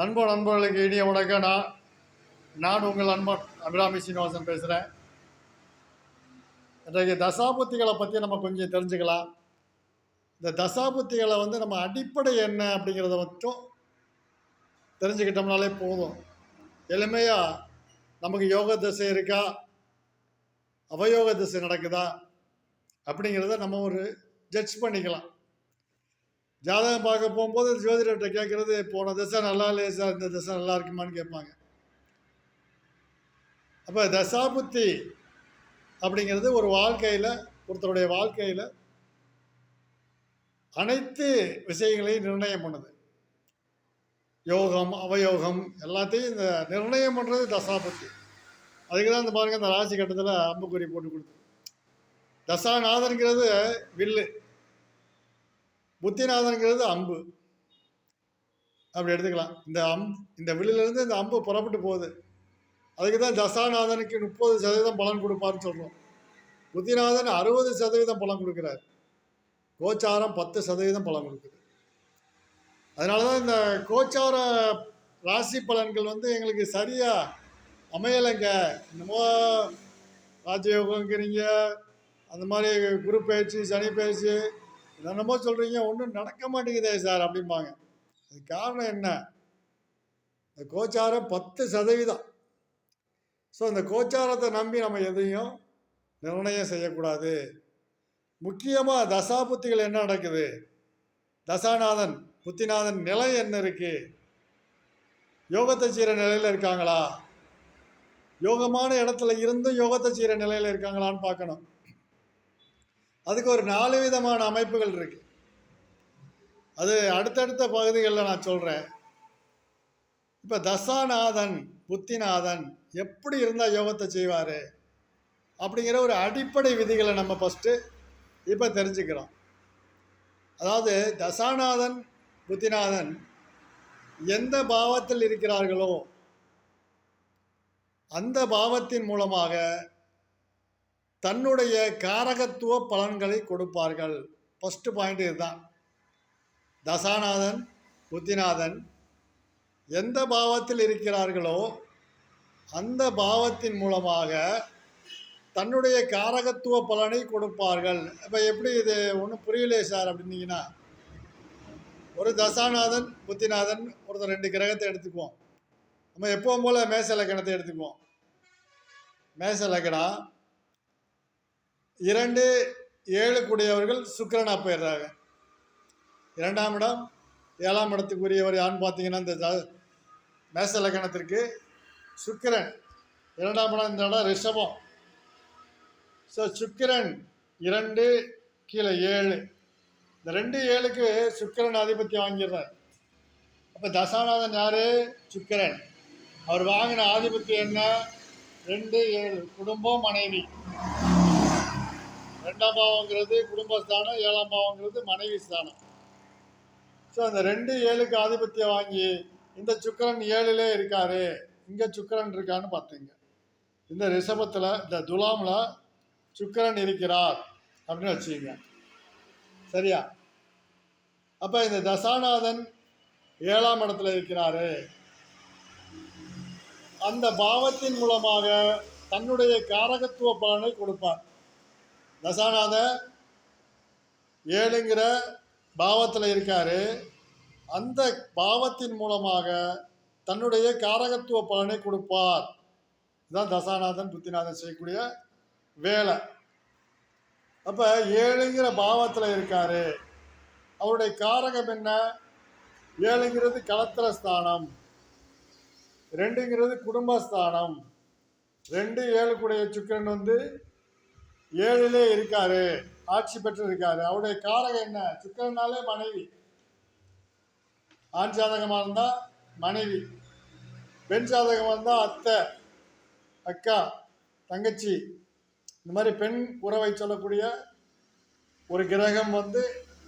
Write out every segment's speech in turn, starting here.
அன்பு நண்பர்களுக்கு இனிய வணக்கம். நான் நான் உங்கள் அன்பன் அபிராமி சீனிவாசன் பேசுகிறேன் இன்றைக்கு தசாபுத்திகளை பற்றி நம்ம கொஞ்சம் தெரிஞ்சுக்கலாம். இந்த தசாபுத்திகளை வந்து நம்ம அடிப்படை என்ன அப்படிங்கிறத மட்டும் தெரிஞ்சுக்கிட்டோம்னாலே போதும். எளிமையாக நமக்கு யோக திசை இருக்கா? அவயோக திசை நடக்குதா? அப்படிங்கிறத நம்ம ஒரு ஜட்ஜ் பண்ணிக்கலாம். ஜாதகம் பார்க்க போகும்போது ஜோதிடர்கிட்ட கேட்குறது போன திசை நல்லா இல்லையே சார் இந்த திசை நல்லா இருக்குமான்னு கேட்பாங்க. அப்போ தசாபுத்தி அப்படிங்கிறது ஒரு வாழ்க்கையில் ஒருத்தருடைய வாழ்க்கையில் அனைத்து விஷயங்களையும் நிர்ணயம் பண்ணுது. யோகம் அவயோகம் எல்லாத்தையும் இந்த நிர்ணயம் பண்ணுறது தசாபுத்தி. அதுக்கு தான் இந்த பாருங்க இந்த ராசி கட்டத்தில் அம்புக்குறி போட்டு கொடுத்து தசாநாதன்கிறது வில்லு. புத்திநாதன்கிறது அம்பு. அப்படி எடுத்துக்கலாம். இந்த அம் இந்த வில்லிலிருந்து இந்த அம்பு புறப்பட்டு போகுது. அதுக்கு தான் தசாநாதனுக்கு முப்பது சதவீதம் பலன் கொடுப்பாருன்னு சொல்கிறோம் புத்திநாதன் அறுபது சதவீதம் பலன் கொடுக்குறார். கோச்சாரம் பத்து சதவீதம் பலன் கொடுக்குது. அதனால தான் இந்த கோச்சார ராசி பலன்கள் வந்து எங்களுக்கு சரியாக அமையலைங்க. என்னமோ ராஜயோகங்கிறீங்க அந்த மாதிரி குரு பயிற்சி சனி பயிற்சி என்னென்னமோ சொல்கிறீங்க ஒன்றும் நடக்க மாட்டேங்குதே சார் அப்படிம்பாங்க. அது காரணம் என்ன? இந்த கோச்சாரம் பத்து சதவீதம். ஸோ இந்த கோச்சாரத்தை நம்பி நம்ம எதையும் நிர்ணயம் செய்யக்கூடாது. முக்கியமாக தசாபுத்திகள் என்ன நடக்குது? தசாநாதன் புத்திநாதன் நிலை என்ன இருக்குது யோகத்தை செய்கிற நிலையில் இருக்காங்களா? யோகமான இடத்துல இருந்தும் யோகத்தை செய்கிற நிலையில் இருக்காங்களான்னு பார்க்கணும். அதுக்கு ஒரு நாலு விதமான அமைப்புகள் இருக்கு. அது அடுத்தடுத்த பகுதிகளில் நான் சொல்கிறேன் இப்போ தசாநாதன் புத்திநாதன் எப்படி இருந்தால் யோகத்தை செய்வார்? அப்படிங்கிற ஒரு அடிப்படை விதிகளை நம்ம ஃபஸ்ட்டு இப்போ தெரிஞ்சுக்கிறோம். அதாவது தசாநாதன் புத்திநாதன் எந்த பாவத்தில் இருக்கிறார்களோ அந்த பாவத்தின் மூலமாக தன்னுடைய காரகத்துவ பலன்களை கொடுப்பார்கள். ஃபஸ்ட்டு பாயிண்ட் இதுதான். தசாநாதன் புத்திநாதன் எந்த பாவத்தில் இருக்கிறார்களோ அந்த பாவத்தின் மூலமாக தன்னுடைய காரகத்துவ பலனை கொடுப்பார்கள். இப்போ எப்படி இது ஒன்றும் புரியலையே சார் அப்படின்னீங்கன்னா ஒரு தசாநாதன் புத்திநாதன் ஒருத்தர் ரெண்டு கிரகத்தை எடுத்துக்குவோம். நம்ம எப்போவும் போல் மேச லக்கணத்தை எடுத்துக்குவோம். மேச லக்கணம் இரண்டு ஏழு கூடியவர்கள் சுக்கரனாக போயிடுறாங்க இரண்டாம் இடம் ஏழாம் இடத்துக்குரியவர் யாருன்னு பார்த்தீங்கன்னா இந்த மேச லக்கணத்திற்கு சுக்கிரன். இரண்டாம் இடம் இந்த இடம் ரிஷபம். ஸோ சுக்கிரன் இரண்டு கீழே ஏழு. இந்த ரெண்டு ஏழுக்கு சுக்கிரன் ஆதிபத்தியம் வாங்கிடுறார். அப்போ தசாநாதன் யாரு? சுக்கிரன். அவர் வாங்கின ஆதிபத்தியம் என்ன? ரெண்டு ஏழு. குடும்பம் மனைவி. ரெண்டாம் பாவங்கிறது குடும்பஸ்தானம் ஏழாம் பாவங்கிறது மனைவி ஸ்தானம். ஸோ அந்த ரெண்டு ஏழுக்கு ஆதிபத்தியம் வாங்கி இந்த சுக்கரன் ஏழுலே இருக்காரு இங்கே சுக்கிரன் இருக்கான்னு பார்த்துங்க. இந்த ரிஷபத்தில் இந்த துலாமில் சுக்கிரன் இருக்கிறார் அப்படின்னு வச்சுக்கோங்க. சரியா? அப்போ இந்த தசாநாதன் ஏழாம் இடத்துல இருக்கிறாரு. அந்த பாவத்தின் மூலமாக தன்னுடைய காரகத்துவ பலனை கொடுப்பார். தசாநாத ஏழுங்கிற பாவத்தில் இருக்கார். அந்த பாவத்தின் மூலமாக தன்னுடைய காரகத்துவ பலனை கொடுப்பார். இதுதான் தசாநாதன் புத்திநாதன் செய்யக்கூடிய வேலை. அப்போ ஏழுங்கிற பாவத்தில் இருக்கார். அவருடைய காரகம் என்ன? ஏழுங்கிறது களத்திர ஸ்தானம். ரெண்டுங்கிறது குடும்பஸ்தானம். ரெண்டு ஏழு கூடிய வந்து ஏழிலே இருக்காரு ஆட்சி பெற்று இருக்காரு அவருடைய காரகம் என்ன? சுக்கிரனாலே மனைவி. ஆண் ஜாதகமாக இருந்தால் மனைவி. பெண் ஜாதகமாக இருந்தால் அத்தை அக்கா தங்கச்சி. இந்த மாதிரி பெண் உறவை சொல்லக்கூடிய ஒரு கிரகம் வந்து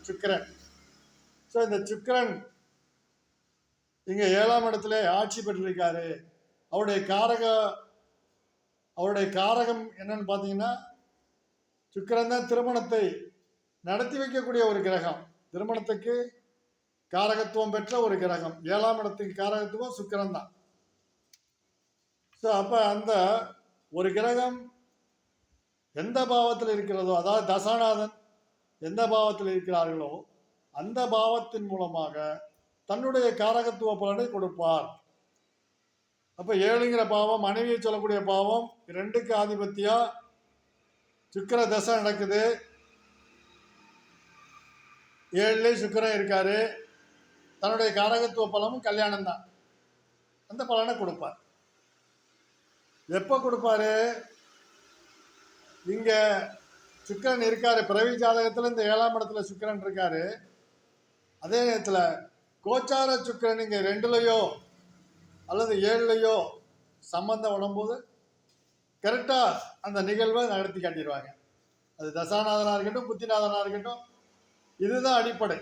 சுக்கிரன். ஸோ இந்த சுக்கிரன் இங்கே ஏழாம் இடத்துல ஆட்சி பெற்றிருக்காரு. அவருடைய காரக அவருடைய காரகம் என்னன்னு பார்த்தீங்கன்னா சுக்கரன் தான் திருமணத்தை நடத்தி வைக்கக்கூடிய ஒரு கிரகம். திருமணத்துக்கு காரகத்துவம் பெற்ற ஒரு கிரகம். ஏழாம் இடத்துக்கு காரகத்துவம் சுக்கரன் தான் ஸோ அப்போ அந்த ஒரு கிரகம் எந்த பாவத்தில் இருக்கிறதோ அதாவது தசாநாதன் எந்த பாவத்தில் இருக்கிறார்களோ அந்த பாவத்தின் மூலமாக தன்னுடைய காரகத்துவ பலனை கொடுப்பார். அப்போ ஏழுங்கிற பாவம் மனைவியை சொல்லக்கூடிய பாவம் ரெண்டுக்கு ஆதிபத்தியாக சுக்கிர தசை நடக்குது. ஏழுலேயும் சுக்கிரன் இருக்காரு. தன்னுடைய காரகத்துவ பலமும் கல்யாணம் தான் அந்த பலனை கொடுப்பார். எப்போ கொடுப்பாரு? இங்கே சுக்கிரன் இருக்காரு. பிறவி ஜாதகத்தில் இந்த ஏழாம் இடத்துல சுக்கிரன் இருக்காரு. அதே நேரத்தில் கோச்சார சுக்கிரன் இங்கே ரெண்டுலையோ அல்லது ஏழுலையோ சம்பந்தம் உடம்போது கரெக்டாக அந்த நிகழ்வை நடத்தி காட்டிடுவாங்க. அது தசாநாதனாக இருக்கட்டும் புத்திநாதனாக இருக்கட்டும் இதுதான் அடிப்படை.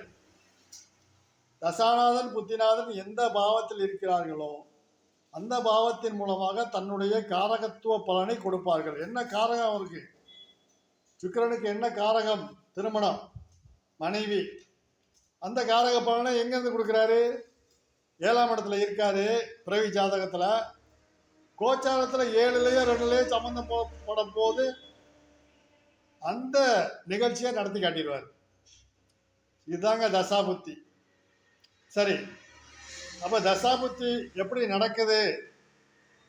தசாநாதன் புத்திநாதன் எந்த பாவத்தில் இருக்கிறார்களோ அந்த பாவத்தின் மூலமாக தன்னுடைய காரகத்துவ பலனை கொடுப்பார்கள். என்ன காரகம் அவருக்கு? சுக்கிரனுக்கு என்ன காரகம்? திருமணம் மனைவி. அந்த காரக பலனை எங்கேருந்து கொடுக்குறாரு? ஏழாம் இடத்துல இருக்காரு பிறவி ஜாதகத்தில். கோச்சாரத்தில் ஏழுலையோ ரெண்டுலையோ சம்மந்தம் போ படும் போது அந்த நிகழ்ச்சியை நடத்தி காட்டிடுவார். இதுதாங்க தசாபுத்தி. சரி அப்போ தசாபுத்தி எப்படி நடக்குது?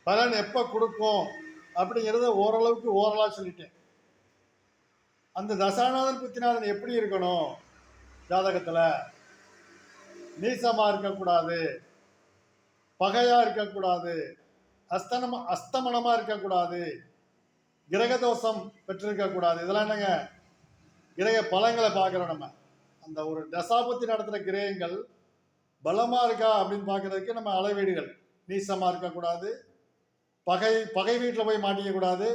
பலன் எப்போ கொடுக்கும்? அப்படிங்கிறத ஓரளவுக்கு ஓரலாக சொல்லிட்டேன். அந்த தசாநாதன் புத்திநாதன் எப்படி இருக்கணும் ஜாதகத்தில்? நீசமாக இருக்கக்கூடாது பகையாக இருக்கக்கூடாது அஸ்தனம் அஸ்தமனமாக இருக்கக்கூடாது. கிரகதோஷம் பெற்றிருக்கக்கூடாது. இதெல்லாம் என்னங்க? கிரக பலங்களை பார்க்குறோம் நம்ம. அந்த ஒரு தசாபத்தி நடத்துகிற கிரகங்கள் பலமாக இருக்கா அப்படின்னு பார்க்குறதுக்கு நம்ம அளவீடுகள். நீசமாக இருக்கக்கூடாது. பகை பகை வீட்டில் போய் மாட்டிக்கக்கூடாது.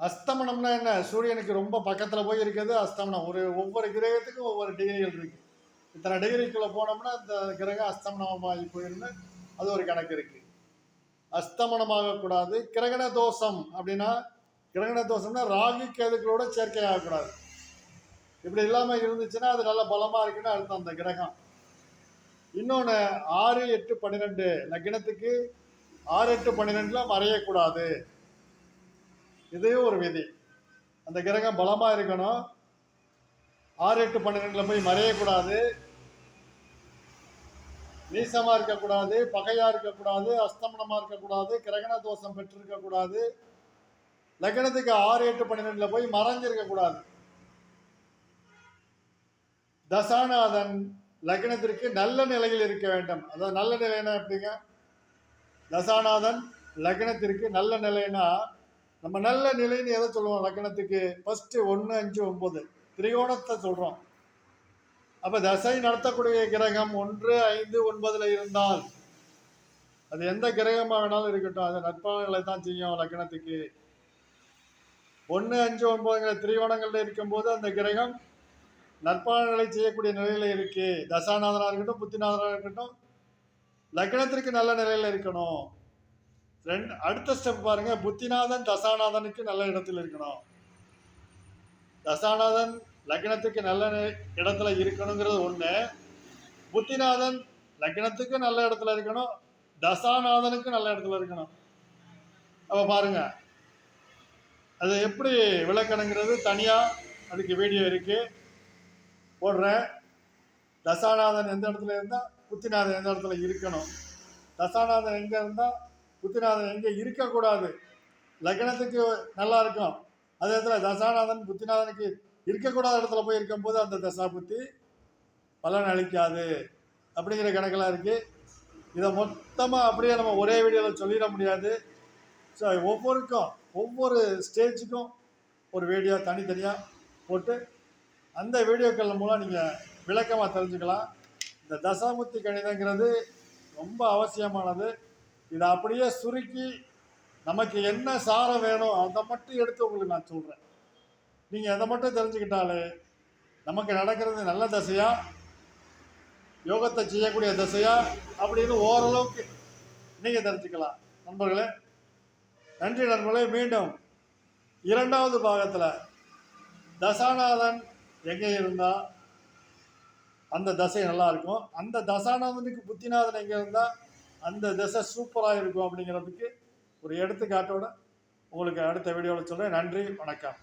அஸ்தமனம்னா என்ன? சூரியனுக்கு ரொம்ப பக்கத்தில் போய் இருக்கிறது அஸ்தமனம். ஒரு ஒவ்வொரு கிரகத்துக்கும் ஒவ்வொரு டிகிரிகள் இருக்கு. இத்தனை டிகிரிக்குள்ளே போனோம்னா இந்த கிரகம் அஸ்தமனமாகி போயிருந்து அது ஒரு கணக்கு இருக்குது அஸ்தமனமாகக்கூடாது. கிரகண தோஷம் அப்படின்னா கிரகண தோஷம்னா ராகு கேதுக்களோட சேர்க்கை ஆகக்கூடாது இப்படி இல்லாமல் இருந்துச்சுன்னா அது நல்ல பலமாக இருக்குன்னு அர்த்தம் அந்த கிரகம். இன்னொன்று ஆறு எட்டு பன்னிரெண்டு லக்னத்துக்கு ஆறு எட்டு பன்னிரெண்டில் மறையக்கூடாது. இதே ஒரு விதி. அந்த கிரகம் பலமாக இருக்கணும். ஆறு எட்டு பன்னிரெண்டில் போய் மறையக்கூடாது. நீசமாக இருக்கக்கூடாது பகையாக இருக்கக்கூடாது அஸ்தமனமாக இருக்கக்கூடாது கிரகண தோஷம் பெற்றிருக்கக்கூடாது. லக்னத்துக்கு ஆறு எட்டு பன்னிரெண்டில் போய் மறைஞ்சிருக்கக்கூடாது. தசாநாதன் லக்னத்திற்கு நல்ல நிலையில் இருக்க வேண்டும். அதாவது நல்ல நிலைன்னா எப்படிங்க? தசாநாதன் லக்னத்திற்கு நல்ல நிலைன்னா நம்ம நல்ல நிலைன்னு எதை சொல்லுவோம்? லக்னத்துக்கு ஃபஸ்ட்டு ஒன்று அஞ்சு ஒம்பது திரிகோணத்தை சொல்கிறோம் அப்போ தசை நடத்தக்கூடிய கிரகம் ஒன்று ஐந்து ஒன்பதில் இருந்தால் அது எந்த கிரகமாக வேணாலும் இருக்கட்டும். அது நட்பாளர்களை தான் செய்யும் லக்னத்துக்கு. ஒன்று அஞ்சு ஒன்பதுங்கிற திரிவணங்களில் இருக்கும்போது அந்த கிரகம் நற்பலன்களை செய்யக்கூடிய நிலையில் இருக்கு. தசாநாதனாக இருக்கட்டும் புத்திநாதனாக இருக்கட்டும் லக்னத்திற்கு நல்ல நிலையில் இருக்கணும். ரெண்டு அடுத்த ஸ்டெப் பாருங்க. புத்திநாதன் தசாநாதனுக்கு நல்ல இடத்தில் இருக்கணும். தசாநாதன் லக்னத்துக்கு நல்ல இடத்துல இருக்கணுங்கிறது ஒன்று புத்திநாதன் லக்னத்துக்கு நல்ல இடத்துல இருக்கணும். தசாநாதனுக்கு நல்ல இடத்துல இருக்கணும். அப்போ பாருங்க. அது எப்படி விளக்கணுங்கிறது தனியாக அதுக்கு வீடியோ இருக்குது போடுறேன். தசாநாதன் எந்த இடத்துல இருந்தால் புத்திநாதன் எந்த இடத்துல இருக்கணும். தசாநாதன் எங்கே இருந்தால் புத்திநாதன் எங்கே இருக்கக்கூடாது. லக்னத்துக்கு நல்லா இருக்கும். அதே இடத்துல தசாநாதன் புத்திநாதனுக்கு இருக்கக்கூடாத இடத்துல போய் இருக்கும்போது அந்த தசாபுத்தி பலன் அளிக்காது. அப்படிங்கிற கணக்கெல்லாம் இருக்குது இதை மொத்தமாக அப்படியே நம்ம ஒரே வீடியோவில் சொல்லிட முடியாது. ஸோ ஒவ்வொருக்கும் ஒவ்வொரு ஸ்டேஜுக்கும் ஒரு வீடியோ தனித்தனியாக போட்டு அந்த வீடியோக்கள் மூலம் நீங்கள் விளக்கமாக தெரிஞ்சுக்கலாம். இந்த தசாமுத்தி கணிதங்கிறது ரொம்ப அவசியமானது. இதை அப்படியே சுருக்கி நமக்கு என்ன சாரம் வேணும் அதை மட்டும் எடுத்து உங்களுக்கு நான் சொல்கிறேன் நீங்கள் அதை மட்டும் தெரிஞ்சுக்கிட்டாலே நமக்கு நடக்கிறது நல்ல தசையா யோகத்தை செய்யக்கூடிய தசையா அப்படின்னு ஓரளவுக்கு நீங்கள் தெரிஞ்சுக்கலாம். நண்பர்களே நன்றி நண்பர்களே மீண்டும் இரண்டாவது பாகத்தில் தசாநாதன் எங்கே இருந்தால் அந்த தசை நல்லா இருக்கும். அந்த தசாநாதனுக்கு புத்திநாதன் எங்கே இருந்தால் அந்த தசை சூப்பராக இருக்கும் அப்படிங்கிறதுக்கு ஒரு எடுத்துக்காட்டோட உங்களுக்கு அடுத்த வீடியோவில் சொல்கிறேன் நன்றி வணக்கம்.